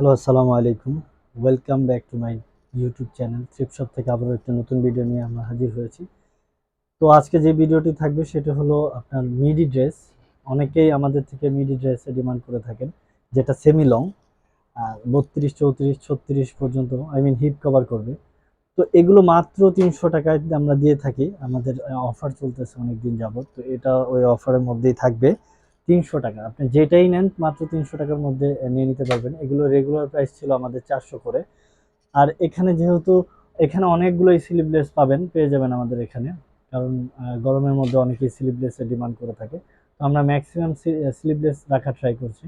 Hello আসসালামু আলাইকুম welcome back to my YouTube channel thrift shop থেকে আবারও একটা নতুন ভিডিও নিয়ে আমরা হাজির হয়েছি। তো আজকে যে ভিডিওটি থাকবে, সেটা হলো আপনার মিডি ড্রেস অনেকেই আমাদের থেকে মিডি ড্রেসে ডিমান্ড করে থাকেন, যেটা সেমি লং বত্রিশ, চৌত্রিশ, ছত্রিশ পর্যন্ত আই মিন হিপ কভার করবে। তো এগুলো মাত্র তিনশো টাকায় আমরা দিয়ে থাকি। আমাদের অফার চলতেছে অনেক দিন যাবত তো এটা ওই অফারের মধ্যেই থাকবে। তিনশো টাকা। আপনি যেটাই নেন, মাত্র তিনশো টাকার মধ্যে নিয়ে নিতে পারবেন। এগুলো রেগুলার প্রাইস ছিল আমাদের চারশো করে। আর এখানে যেহেতু, এখানে অনেকগুলোই স্লিভলেস পাবেন, পেয়ে যাবেন আমাদের এখানে। কারণ গরমের মধ্যে অনেকেই স্লিভলেসের ডিমান্ড করে থাকে। তো আমরা ম্যাক্সিমাম স্লিভলেস রাখা ট্রাই করছি।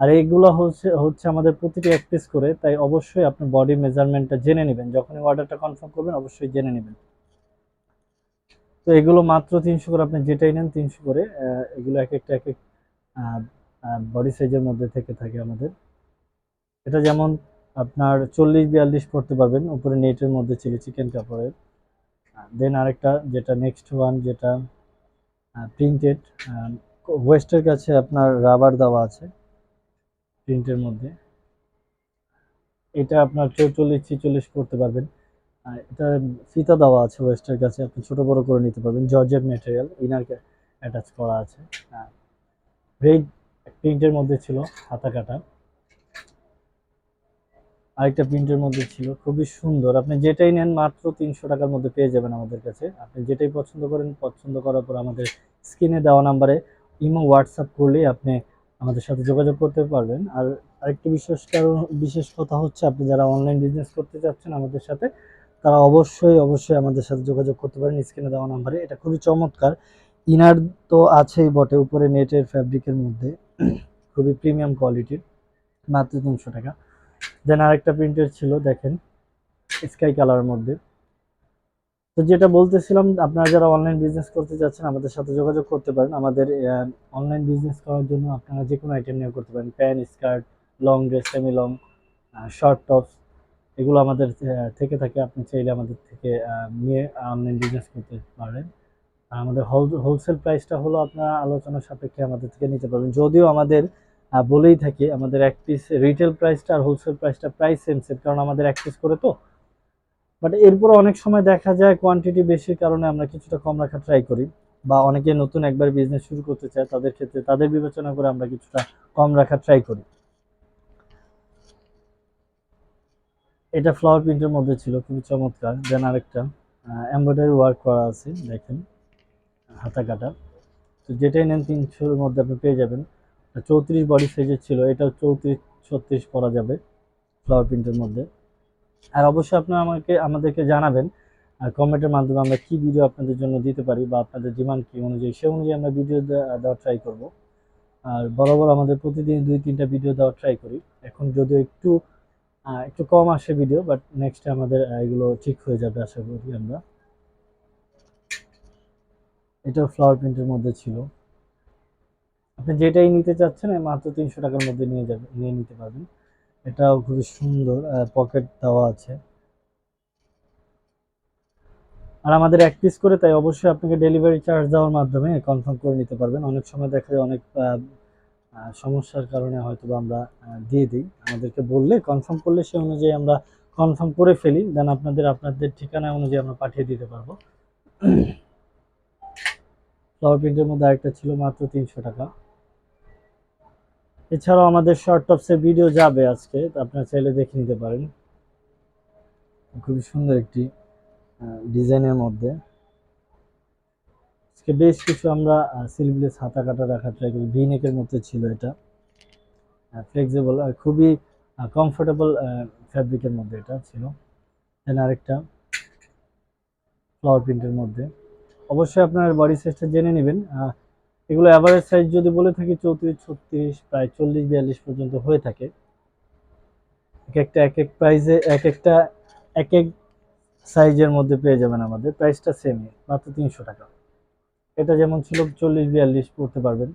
আর এইগুলো হচ্ছে হচ্ছে আমাদের প্রতিটি এক পিস করে। তাই অবশ্যই আপনি বডি মেজারমেন্টটা জেনে নেবেন। যখনই অর্ডারটা কনফার্ম করবেন, অবশ্যই জেনে নেবেন। তো এগুলো মাত্র তিনশো করে, আপনি যেটাই নেন, তিনশো করে। এগুলো এক একটা, এক এক বডি সাইজের মধ্যে থেকে থাকে আমাদের। এটা যেমন আপনার চল্লিশ, বিয়াল্লিশ পড়তে পারবেন, উপরে নেটের মধ্যে ছিল চিকেন কাপড়ের। দেন আরেকটা যেটা নেক্সট ওয়ান যেটা প্রিন্টেড ওয়েস্টের কাছে আপনার রাবার দেওয়া আছে প্রিন্টের মধ্যে। এটা আপনার চৌচল্লিশ, ছিচল্লিশ করতে পারবেন। এটা ফিতা দেওয়া আছে ওয়েস্টের কাছে, আপনি ছোট বড় করে নিতে পারবেন। জর্জেট মেটেরিয়াল ইনার অ্যাটাচ করা আছে। রেড প্রিন্টের মধ্যে ছিল হাতা কাটা। আরেকটা প্রিন্টের মধ্যে ছিল, খুবই সুন্দর। আপনি যেটাই নেন মাত্র তিনশো টাকার মধ্যে পেয়ে যাবেন আমাদের কাছে। আপনি যেটাই পছন্দ করেন, পছন্দ করার পর আমাদের স্ক্রিনে দেওয়া নাম্বারে ইমো, হোয়াটসঅ্যাপ করলেই আপনি আমাদের সাথে যোগাযোগ করতে পারবেন। আর আরেকটি বিশেষ কারণ, বিশেষ কথা হচ্ছে, আপনি যারা অনলাইন বিজনেস করতে চাচ্ছেন আমাদের সাথে, তারা অবশ্যই অবশ্যই আমাদের সাথে যোগাযোগ করতে পারেন। স্ক্রিনে দেওয়া নাম্বারে। এটা খুবই চমৎকার। ইনার তো আছেই বটে উপরে নেটের ফ্যাব্রিকের মধ্যে। খুবই প্রিমিয়াম কোয়ালিটির, মাত্র তিনশো টাকা। দেন আরেকটা প্রিন্টের ছিল, দেখেন, স্কাই কালারের মধ্যে। তো যেটা বলতেছিলাম, আপনারা যারা অনলাইন বিজনেস করতে যাচ্ছেন আমাদের সাথে যোগাযোগ করতে পারেন। আমাদের অনলাইন বিজনেস করার জন্য আপনারা যে কোনো আইটেম নিয়ে করতে পারেন। Pant, skirt long dress semi long short tops এগুলো আমাদের থেকে থাকে। আপনি চাইলে আমাদের থেকে নিয়ে অনলাইন বিজনেস করতে পারেন। আমাদের হোল হোলসেল প্রাইসটা হলো আপনারা আলোচনা সাপেক্ষে আমাদের থেকে নিতে পারবেন। যদিও আমাদের বলেই থাকি আমাদের এক পিস রিটেল প্রাইসটা আর হোলসেল প্রাইসটা প্রাইস সেম সেম কারণ আমাদের এক পিস করে তো। বাট এরপর অনেক সময় দেখা যায় কোয়ান্টিটি বেশির কারণে আমরা কিছুটা কম রাখা ট্রাই করি বা অনেকে নতুন একবার বিজনেস শুরু করতে চায়, তাদের ক্ষেত্রে তাদের বিবেচনা করে আমরা কিছুটা কম রাখা ট্রাই করি। এটা ফ্লাওয়ার প্রিন্টের মধ্যে ছিল, খুবই চমৎকার। দেন আরেকটা এমব্রয়ডারি ওয়ার্ক করা আছে, দেখেন। হাতা কাটা। তো যেটাই নেন তিনশোর মধ্যে আপনি পেয়ে যাবেন। চৌত্রিশ বডি সাইজের ছিল, এটাও চৌত্রিশ, ছত্রিশ পরা যাবে ফ্লাওয়ার প্রিন্টের মধ্যে। আর অবশ্যই আপনারা আমাকে, আমাদেরকে জানাবেন কমেন্টের মাধ্যমে আমরা কি ভিডিও আপনাদের জন্য দিতে পারি বা আপনাদের ডিমান্ড কি অনুযায়ী, সে অনুযায়ী আমরা ভিডিও দেওয়ার ট্রাই করব। আর বরাবর আমাদের প্রতিদিন দুই, তিনটা ভিডিও দেওয়ার ট্রাই করি। এখন যদিও একটু একটু কম আসে ভিডিও বাট নেক্সটে আমাদের এগুলো ঠিক হয়ে যাবে, আশা করি আমরা। এটাও ফ্লাওয়ার প্রিন্টের মধ্যে ছিল। আপনি যেটাই নিতে চাচ্ছেন মাত্র তিনশো টাকার মধ্যে নিয়ে যাবেন নিয়ে নিতে পারবেন। এটাও খুবই সুন্দর পকেট দেওয়া আছে। আর আমাদের এক পিস করে তাই অবশ্যই আপনাকে ডেলিভারি চার্জ দেওয়ার মাধ্যমে কনফার্ম করে নিতে পারবেন। অনেক সময় দেখা যায় অনেক সমস্যার কারণে হয়তো আমরা দিয়ে দিই। আমাদেরকে বললে কনফার্ম করলে সে অনুযায়ী আমরা কনফার্ম করে ফেলি। দেন আপনাদের আপনাদের ঠিকানা অনুযায়ী আমরা পাঠিয়ে দিতে পারব। ফ্লাওয়ার প্রিন্টের মধ্যে আরেকটা ছিল মাত্র তিনশো টাকা। এছাড়াও আমাদের শর্ট টপসের ভিডিও যাবে আজকে আপনারা চাইলে দেখে নিতে পারেন। খুবই সুন্দর একটি ডিজাইনের মধ্যে। আজকে বেশ কিছু আমরা সিলভিলেস হাতা কাটা রাখা ট্রাই করি। ভি নেকের মধ্যে ছিল এটা। ফ্লেক্সিবল আর খুবই কমফোর্টেবল ফ্যাব্রিকের মধ্যে এটা ছিল। দেন আরেকটা ফ্লাওয়ার প্রিন্টের মধ্যে। অবশ্যই আপনার বডি সাইজটা জেনে নেবেন। এগুলো অ্যাভারেজ সাইজ যদি বলে থাকি চৌত্রিশ, ছত্রিশ, প্রায় চল্লিশ, বিয়াল্লিশ পর্যন্ত হয়ে থাকে। এক একটা, এক এক প্রাইজে এক একটা, এক এক সাইজের মধ্যে পেয়ে যাবেন আমাদের। প্রাইসটা সেমই মাত্র তিনশো টাকা। এটা যেমন ছিল চল্লিশ, বিয়াল্লিশ পড়তে পারবেন।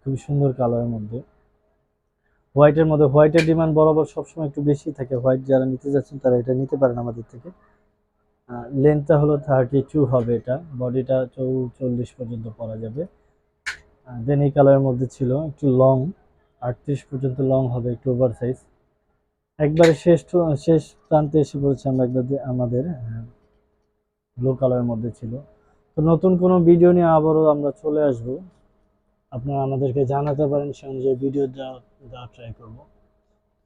খুবই সুন্দর কালারের মধ্যে। হোয়াইটের মধ্যে হোয়াইটের ডিমান্ড বরাবর সবসময় একটু বেশি থাকে। হোয়াইট যারা নিতে যাচ্ছেন, তারা এটা নিতে পারেন আমাদের থেকে। লেন্থটা হলো থার্টি টু হবে এটা। বডিটা চৌচল্লিশ পর্যন্ত পরা যাবে। দেন এই কালারের মধ্যে ছিল একটু লং আটত্রিশ পর্যন্ত লং হবে একটু ওভার সাইজ একবারে শেষ শেষ প্রান্তে এসে পড়েছে আমরা একবার আমাদের ব্লু কালারের মধ্যে ছিল। তো নতুন কোনো ভিডিও নিয়ে আবারও আমরা চলে আসব। আপনারা আমাদেরকে জানাতে পারেন সে অনুযায়ী ভিডিও দেওয়া, দেওয়ার ট্রাই করব।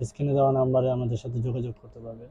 স্ক্রিনে দেওয়া নাম্বারে আমাদের সাথে যোগাযোগ করতে পারবেন।